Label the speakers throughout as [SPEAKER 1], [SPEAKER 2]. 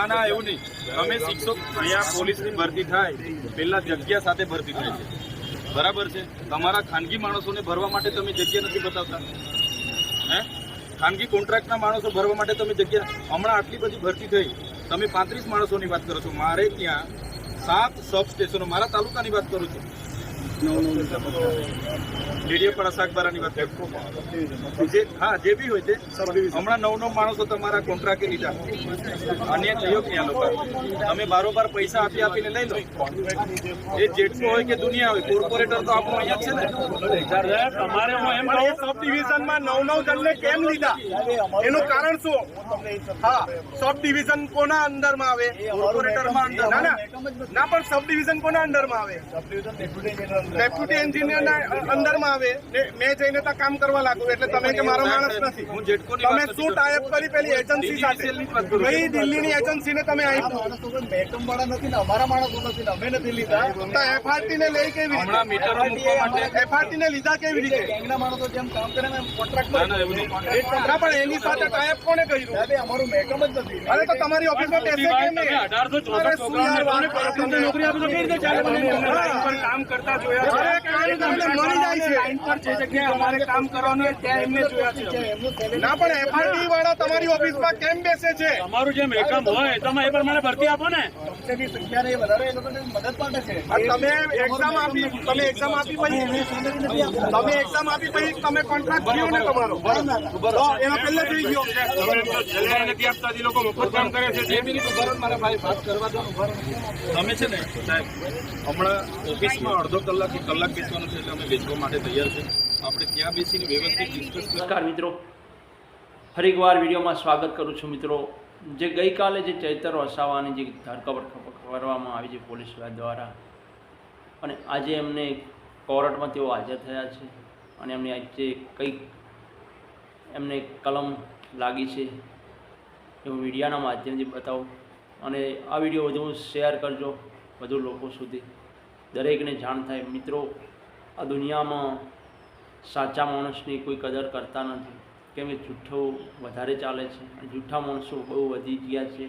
[SPEAKER 1] ના ના એવું નહીં. તમે શિક્ષક અહીંયા પોલીસની ભરતી થાય, પેલા જગ્યા સાથે ભરતી થાય છે. બરાબર છે? તમારા ખાનગી માણસોને ભરવા માટે તમે જગ્યા નથી બતાવતા. હે? ખાનગી કોન્ટ્રાક્ટના માણસો ભરવા માટે તમે જગ્યા હમણાં આટલી બધી ભરતી થઈ. તમે પાંત્રીસ માણસોની વાત કરો છો. મારે ત્યાં સાત સબ સ્ટેશનો મારા તાલુકાની વાત કરું છું. ડેડિયાપાડા અસાકબારાની વાત જે હા જે બી હોય તે. હમણાં નવ નવ માણસો તમારા કોન્ટ્રાક્ટે લીધા અન્ય થયો ક્યાં લોકો? અમે બારોબાર પૈસા આપી આપીને લઈ લો. એ જેટલું હોય કે દુનિયા હોય કોર્પોરેટર તો આપણું અહીંયા છે ને.
[SPEAKER 2] તમારે હું એમ કહું સબ ડિવિઝનમાં નવ નવ જણને કેમ લીધા? એનું કારણ શું? હા સબ ડિવિઝન કોના અંદરમાં આવે? કોર્પોરેટરમાં અંદર. ના ના. ના પણ સબ ડિવિઝન કોના અંદરમાં આવે? ડેપ્યુટી એન્જિનિયરના અંદરમાં આવે ને મેં જઈને ત્યાં કામ કરવા લાગુ એટલે તમે કે મારો માણસ નથી. તમે શું ટાઈપ કરી પેલી એજન્સી સાથે?
[SPEAKER 1] DGVCL ની નથી ને અમારા માણસો
[SPEAKER 2] નથી દિલ્હીની એજન્સીને તમે લીધા. તો એફઆરટી ને લઈ કેવી રીતે?
[SPEAKER 1] મીટરો
[SPEAKER 2] એફઆરટી ને લીધા કેવી રીતે?
[SPEAKER 1] ગેંગના માણસો જેમ કામ કરે નહીં.
[SPEAKER 2] કોન્ટ્રાક્ટ પણ એની સાથે ટાઈપ કોને કર્યું? અરે તો તમારી ઓફિસમાં બેસે કેમ નહીં? અઢારસો કરો તમે?
[SPEAKER 3] નોકરી આપી તો કઈ રીતે ચાલે? કામ કરતા જોયા
[SPEAKER 2] ના પણ એફઆરટી વાળા તમારી ઓફિસમાં કેમ બેસે છે?
[SPEAKER 3] તમારું જેમ એકમ હોય તમે એ પ્રમાણે ભરતી આપો ને.
[SPEAKER 2] આ તમે એક્ઝામ આપી તમે એક્ઝામ આપી પછી તમે એક્ઝામ આપી પછી તમે કોન્ટ્રાક્ટ થયો ને તમારો? એનો પહેલે થઈ ગયો.
[SPEAKER 3] નથી આપતા જે લોકો મફત કામ કરે છે.
[SPEAKER 1] જે ઊભા મારા ભાઈ વાત કરવા દો તમે છે ને સાહેબ હમણાં ઓફિસમાં અડધો કલાક કલાક બેસવાનું છે એટલે અમે બેસવા માટે તૈયાર છે. આપણે ત્યાં બેસીને વ્યવસ્થિત ડિસ્કસ
[SPEAKER 4] નમસ્કાર મિત્રો. ફરી એકવાર વિડીયોમાં સ્વાગત કરું છું મિત્રો. જે ગઈકાલે જે ચૈતર વસાવાની જે ધરપકડ કરવામાં આવી છે પોલીસ દ્વારા, અને આજે એમને કોર્ટમાં તેઓ હાજર થયા છે, અને એમની આજે કંઈક એમને કલમ લાગી છે એ હું મીડિયાના માધ્યમથી બતાવું. અને આ વીડિયો વધુ શેર કરજો વધુ લોકો સુધી. દરેકને જાણ થાય. મિત્રો, આ દુનિયામાં સાચા માણસની કોઈ કદર કરતા નથી. કે જુઠ્ઠો વધારે ચાલે છે જુઠ્ઠા માણસો બહુ વધી ગયા છે.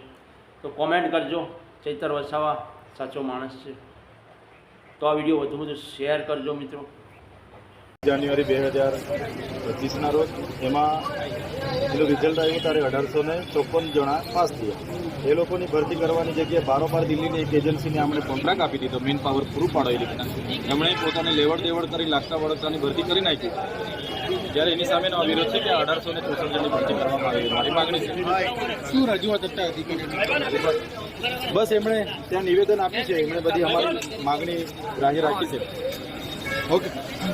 [SPEAKER 4] તો કોમેન્ટ કરજો. ચૈતર વસાવા સાચો માણસ છે. તો આ વીડિયો વધુ વધુ શેર કરજો મિત્રો.
[SPEAKER 1] જાન્યુઆરી બે હજાર પચીસના રોજ એમાં એનું રિઝલ્ટ આવ્યું ત્યારે અઢારસો ને ચોપન જણા પાસ થયા. એ લોકોની ભરતી કરવાની જગ્યાએ બારોબાર દિલ્હીની એક એજન્સીને અમને કોન્ટ્રાક્ટ આપી દીધો. મેન પાવર પૂરું પાડો એ એમણે પોતાને લેવડ દેવડ કરી લાગતા વળગતાની ભરતી કરી નાખી. જ્યારે એની સામેનો વિરોધ છે કે અઢારસો ને ચોસઠ જણની ભરતી કરવામાં આવી મારી માગણી છે.
[SPEAKER 2] શું રજૂઆત હતા
[SPEAKER 1] બસ એમણે ત્યાં નિવેદન આપ્યું છે. એમણે બધી અમારી માગણી રાહી રાખી છે. ઓકે.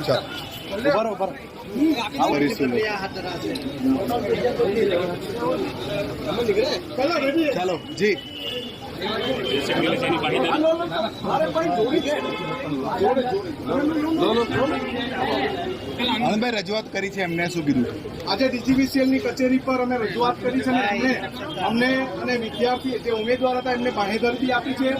[SPEAKER 1] ચાલો. જી રહો ઊભા રહો. કરીશું ચાલો જી.
[SPEAKER 5] આનંદભાઈ રજૂઆત કરી છે એમને શું કીધું?
[SPEAKER 2] આજે ડીજીવીસીએલની કચેરી પર અમે રજૂઆત કરી છે અને અમને અમને અને વિદ્યાર્થી જે ઉમેદવાર હતા એમને બાહેધરતી આપી છે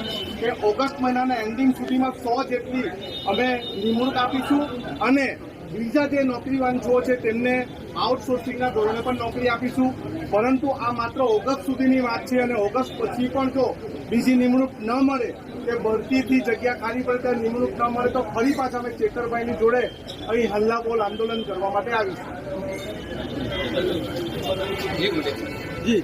[SPEAKER 2] કે ઓગસ્ટ મહિનાના એન્ડિંગ સુધીમાં સો જેટલી અમે નિમણૂક આપીશું અને બીજા જે નોકરીવાંચો છે તેમને આઉટસોર્સિંગના ધોરણે પણ નોકરી આપીશું. પરંતુ આ માત્ર ઓગસ્ટ સુધીની વાત છે અને ઓગસ્ટ પછી પણ જો બીજી નિમણૂક ન મળે કે ભરતીથી જગ્યા ખાલી પડે ત્યાં નિમણૂક ન મળે તો ફરી પાછા અમે ચેતરભાઈની જોડે અહીં હલ્લાબોલ આંદોલન કરવા માટે આવીશું.
[SPEAKER 1] જી.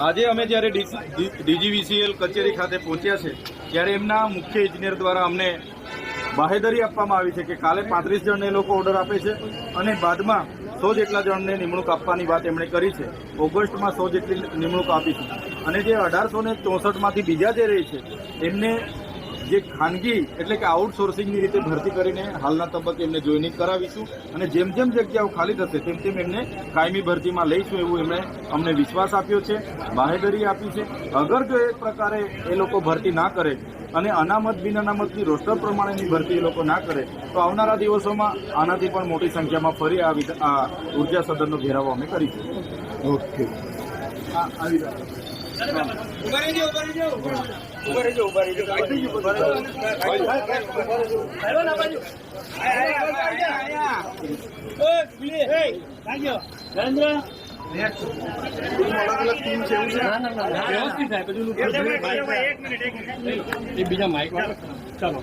[SPEAKER 1] આજે અમે જ્યારે ડીજીવીસીએલ કચેરી ખાતે પહોંચ્યા છે, ત્યારે એમના મુખ્ય ઇજનેર દ્વારા અમને બાહેદરી આપવામાં આવી છે કે કાલે પાંત્રીસ જણને એ લોકો ઓર્ડર આપે છે અને બાદમાં સો જેટલા જણને નિમણૂક આપવાની વાત એમણે કરી છે. ઓગસ્ટમાં સો જેટલી નિમણૂક આપીશું અને જે અઢારસો ને ચોસઠમાંથી બીજા જે રહી છે, એમને જે ખાનગી એટલે કે આઉટસોર્સિંગની રીતે ભરતી કરીને હાલના તબક્કે એમને જોઈનિંગ કરાવીશું. અને જેમ જેમ જગ્યાઓ ખાલી થશે, તેમ તેમ એમને કાયમી ભરતીમાં લઈશું એવું એમણે અમને વિશ્વાસ આપ્યો છે, બાહેધરી આપી છે. અગર જો એ પ્રકારે એ લોકો ભરતી ના કરે અને અનામત બિન અનામતની રોસ્ટર પ્રમાણેની ભરતી એ લોકો ના કરે તો આવનારા દિવસોમાં આનાથી પણ મોટી સંખ્યામાં ફરી આ આ ઊર્જા સદનનો ઘેરાવો અમે કરીશું
[SPEAKER 5] ઓકે
[SPEAKER 2] અલગ ટીમ છે એવું છે?
[SPEAKER 6] એ બીજા માઇક ચાલો.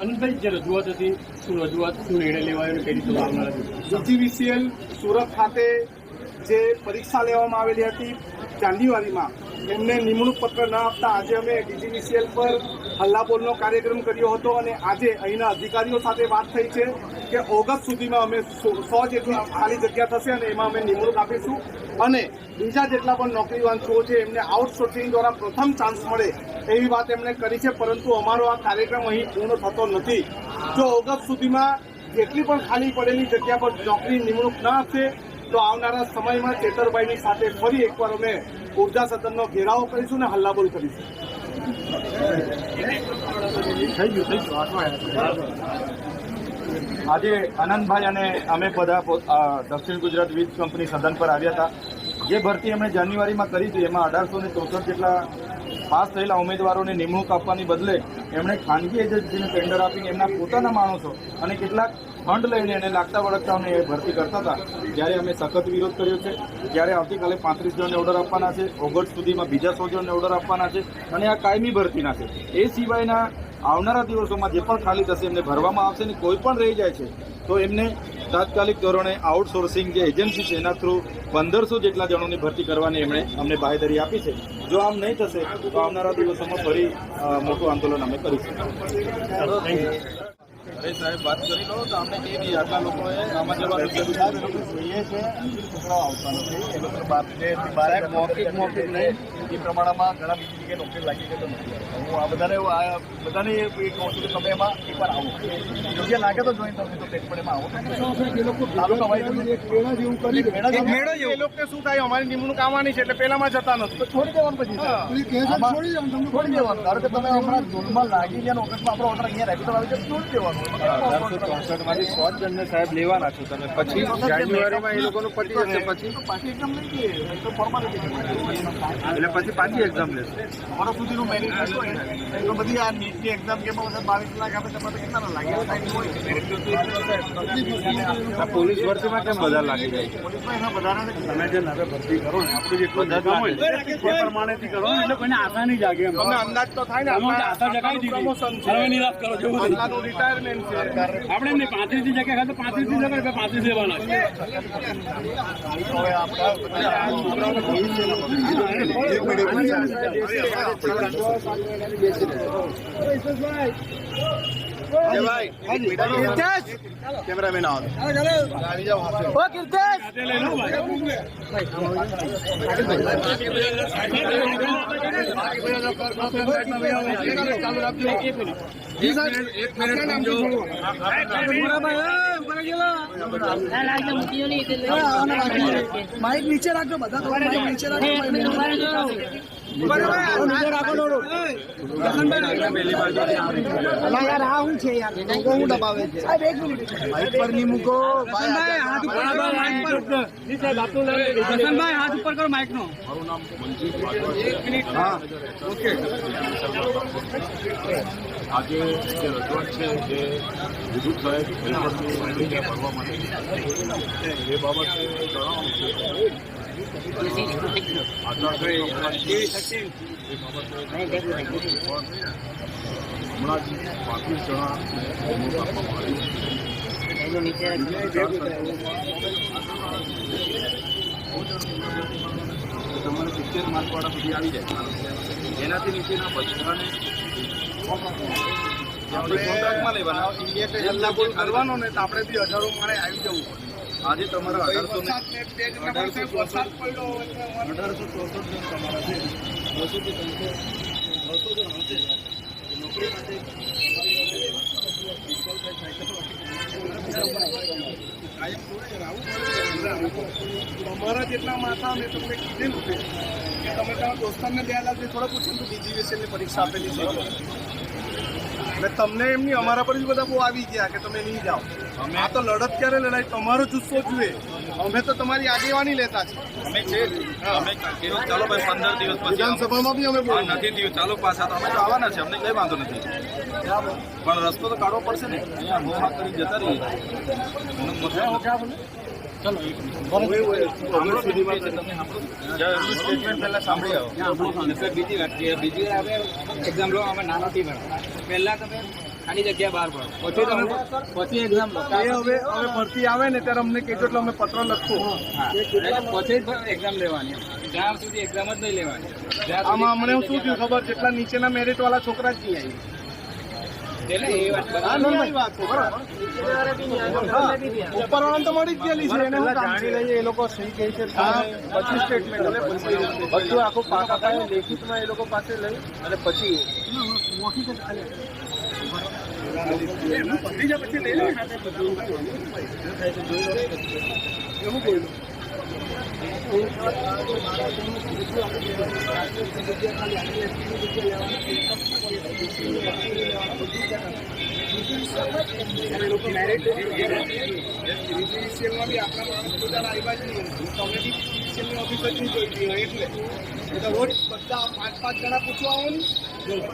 [SPEAKER 6] અનંતભાઈ જે રજૂઆત હતી શું રજૂઆત શું નિર્ણય લેવાયો કઈ રીતે
[SPEAKER 2] જીજીવીસીએલ સુરત ખાતે જે પરીક્ષા લેવામાં આવેલી હતી જાન્યુઆરીમાં એમને નિમણૂક પત્ર ન આપતા આજે અમે ડીજીવીસીએલ પર હલ્લાબોલનો કાર્યક્રમ કર્યો હતો અને આજે અહીંના અધિકારીઓ સાથે વાત થઈ છે કે ઓગસ્ટ સુધીમાં અમે સો જેટલી ખાલી જગ્યા થશે અને એમાં અમે નિમણૂક આપીશું. અને બીજા જેટલા પણ નોકરીવાંચુઓ છે એમને આઉટસોર્સિંગ દ્વારા પ્રથમ ચાન્સ મળે એવી વાત એમણે કરી છે, પરંતુ અમારો આ કાર્યક્રમ અહીં પૂર્ણ થતો નથી. જો ઓગસ્ટ સુધીમાં જેટલી પણ ખાલી પડેલી જગ્યા પર નોકરી નિમણૂક ન હશે, તો આવનારા સમયમાં ચેતરભાઈની સાથે ફરી એકવાર અમે ઊર્જા સદનનો ઘેરાવો કરીશું અને હલ્લાબોલ કરીશું.
[SPEAKER 1] આજે આનંદભાઈ અને અમે બધા દક્ષિણ ગુજરાત વીજ કંપની સદન પર આવ્યા હતા. જે ભરતી એમણે જાન્યુઆરીમાં કરી હતી, એમાં અઢારસો ને ચોસઠ જેટલા પાસ થયેલા ઉમેદવારોને નિમણૂક આપવાની બદલે એમણે ખાનગી એજન્સીને ટેન્ડર આપીને એમના પોતાના માણસો અને કેટલાક ફંડ લઈને એને લાગતા વળગતાઓને એ ભરતી કરતા હતા. જ્યારે અમે સખત વિરોધ કર્યો છે, જ્યારે આવતીકાલે પાંત્રીસ જણને ઓર્ડર આપવાના છે, ઓગસ્ટ સુધીમાં બીજા સો જણને ઓર્ડર આપવાના છે અને આ કાયમી ભરતીના છે. એ સિવાયના આવનારા દિવસોમાં જે પણ ખાલી થશે એમને ભરવામાં આવશે ને કોઈ પણ રહી જાય છે, તો એમને તાત્કાલિક ધોરણે આઉટસોર્સિંગ જે એજન્સી છે એના થ્રુ પંદરસો જેટલા જણોની ભરતી કરવાની એમણે અમને બાહેધરી આપી છે. જો આમ નહીં થશે તો આવનારા દિવસોમાં ફરી મોટું આંદોલન અમે કરીશું. અરે સાહેબ વાત કરી લો તો અમને કહી દઈએ આટલા લોકોએ આમાં જવાનું
[SPEAKER 2] જોઈએ છે છોકરાઓ આવતા નથી એ લોકો બાપ મૌખિક મૌખિક નહીં. એ પ્રમાણમાં ઘણા બીજી જગ્યાએ નોકરી લાગી ગઈ તો નથી હું આ બધાને આ બધાને એ કહું છું કે તમે એમાં એકવાર આવો. યોગ્ય લાગે તો જોઈન તમને તો પણ એમાં આવો. લોકોને શું થાય અમારી નિમણૂક આવવાની છે એટલે પહેલામાં જતા નથી. તો છોડી દેવાનું પછી. છોડી દેવાનું ધારો કે તમે હમણાં ઝોનમાં લાગી ગયા ને ઓગસ્ટમાં આપણો ઓર્ડર અહીંયા રેગ્યુલર આવી જાય તો છોડી દેવાનું.
[SPEAKER 1] ચોસઠમાંથી સો જણને સાહેબ લેવાના છો તમે. પછી જાન્યુઆરીમાં એ લોકોનું પતી જશે પછી?
[SPEAKER 2] પાછી એકદમ નહીં કે તો ફોર્માલિટી
[SPEAKER 1] એટલે પછી પાછી એક્ઝામ લેશે.
[SPEAKER 2] મારો સુધીનું મેરિટ ને તો બધી આ નીટની એક્ઝામ કે બધા બાવીસ લાખ આપે તમારે કેટલા લાગે?
[SPEAKER 1] પોલીસ ભરતીમાં કેમ બધા લાગી જાય?
[SPEAKER 2] પોલીસમાં એના વધારાને
[SPEAKER 6] તમે જે નવે ભરતી કરો ને આપણું જેટલું બધા હોય ને એ પ્રમાણેથી કરો ને એટલે કોઈને આશા નહીં જાગે એમ.
[SPEAKER 2] તમને અંદાજ તો થાય ને
[SPEAKER 6] આશા જગાવી દીધી. હવે નિરાશ કરો જેવું.
[SPEAKER 2] રિટાયરમેન્ટ છે.
[SPEAKER 6] આપણે એમને પાંત્રીસની જગ્યા ખાતે પાંત્રીસની જગ્યા પાંત્રીસ લેવાના છે.
[SPEAKER 2] હવે આપણા કેમેરામેન આવો આવી જાઓ
[SPEAKER 6] સાથે લઈ લો ભાઈ
[SPEAKER 7] માઇક નીચે રાખજો બધા નીચે રાખજો યાર આ છે યાર? હું દબાવે છે. સાહેબ એક મિનિટ. માઇક પર મૂકો. ભાઈ હાથ ઉપર કરો પર.
[SPEAKER 6] હસનભાઈ હાથ ઉપર કરો નો.
[SPEAKER 8] આજે જે રજૂઆત છે જે વિદ્યુત સાહેબ ભરવા માટે એ બાબતે જણાવવાનું છે હમણાં જ પાંત્રીસ આવ્યું
[SPEAKER 1] તમારે સિત્તેર માર્કવાળા સુધી આવી જાય એનાથી નીચેના બધાને આપણે કોન્ટ્રાક્ટમાં લેવાના
[SPEAKER 2] ઇન્ડિયા કરવાનો ને તો આપણે બી હજારો મારે આવી જવું પડે.
[SPEAKER 1] આજે તમારા અઢારસો અઢારસો ચોસઠ જણ તમારા છે. બસોથી ત્રણસો બસો જણ હશે નોકરી માટે
[SPEAKER 2] અમારા જેટલા માતા મેં તમને કીધેલું છે કે તમે તમારા દોસ્તારને બે લાખ થોડા પૂછ્યું તો બીજી વિષયની પરીક્ષા આપેલી છે. એટલે તમને એમની અમારા પર જ બધા બહુ આવી ગયા કે તમે નહીં જાઓ. અમે આ તો લડત ક્યારે લડાય? તમારો જુસ્સો જુએ. અમે તો તમારી આગેવાની લેતા છે
[SPEAKER 1] અમે છે અમે કીધું ચાલો ભાઈ પંદર દિવસ પછી
[SPEAKER 2] વિધાનસભામાં બી અમે
[SPEAKER 1] નથી થયું. ચાલો પાછા તો અમે તો આવવાના છે. અમને કઈ વાંધો નથી. પણ રસ્તો તો કાઢવો પડશે ને. અહીંયા મોહા કરી જતા રહીએ.
[SPEAKER 3] બીજી વાત કે બીજી આપણે એક્ઝામ લો અમે નાનો ટીમ પહેલા તમે ખાલી જગ્યા બહાર પડો. પછી તમે પછી એક્ઝામ
[SPEAKER 2] હવે હવે ભરતી આવે ને ત્યારે અમને કહેજો એટલે અમે પત્ર લખો.
[SPEAKER 3] પછી એક્ઝામ લેવાની. જ્યાં સુધી એક્ઝામ જ નહીં લેવાની.
[SPEAKER 2] આમાં અમને શું થયું ખબર? જેટલા નીચેના મેરિટ વાળા છોકરા જ નહીં આવી
[SPEAKER 3] એટલે
[SPEAKER 2] છે, ઉપરવાળાને તો મળી જ ગયેલી છે. એને શું કામ
[SPEAKER 6] લઈએ એ લોકો સહી કહે છે.
[SPEAKER 2] પછી સ્ટેટમેન્ટ
[SPEAKER 6] બધું આખું પાકા લેખિતમાં એ લોકો પાસે લઈ અને પછી
[SPEAKER 2] રિજિસ્ટ્રેશનમાં બી આપણા માણસ પોતાના આવ્યા જ નહીં તમે બી રિજિસ્ટ્રેશનની ઓફિસ જ નહીં જોઈતી હોય એટલે તો રોજ બધા પાંચ પાંચ જણા પૂછવા આવો ને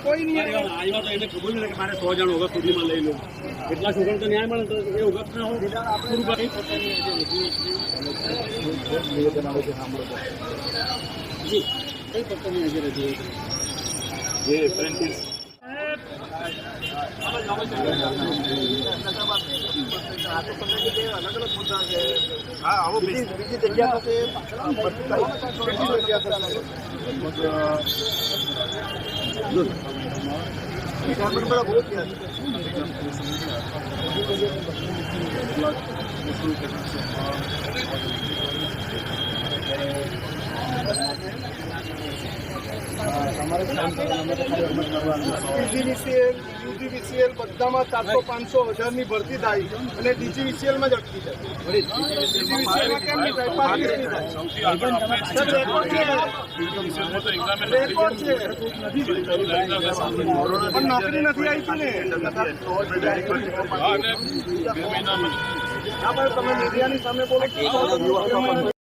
[SPEAKER 2] કોઈ નહીં. આવે.
[SPEAKER 6] આવ્યા તો એને ખબર નથી કે મારે સો જણ ઓગસ્ટ સુધીમાં લઈ લઉં એટલા સુધી તો ન્યાય મળે તો એ ઓગસ્ટ ના હોય. પૂરું કરી કઈ પત્તાની હાજર હતી
[SPEAKER 8] જે
[SPEAKER 2] આવો બીજી બીજી જગ્યા થશે કેટલી જગ્યા થશે લગભગ બધા બહુ થયા પીજીવીસીએલ યુજીવીસીએલ બધામાં ચારસો પાંચસો હજારની ભરતી થાય અને ડીજીવીસીએલમાં જ અટકી જાય. પણ નોકરી નથી આવી ને. તમે મીડિયાની સામે બોલો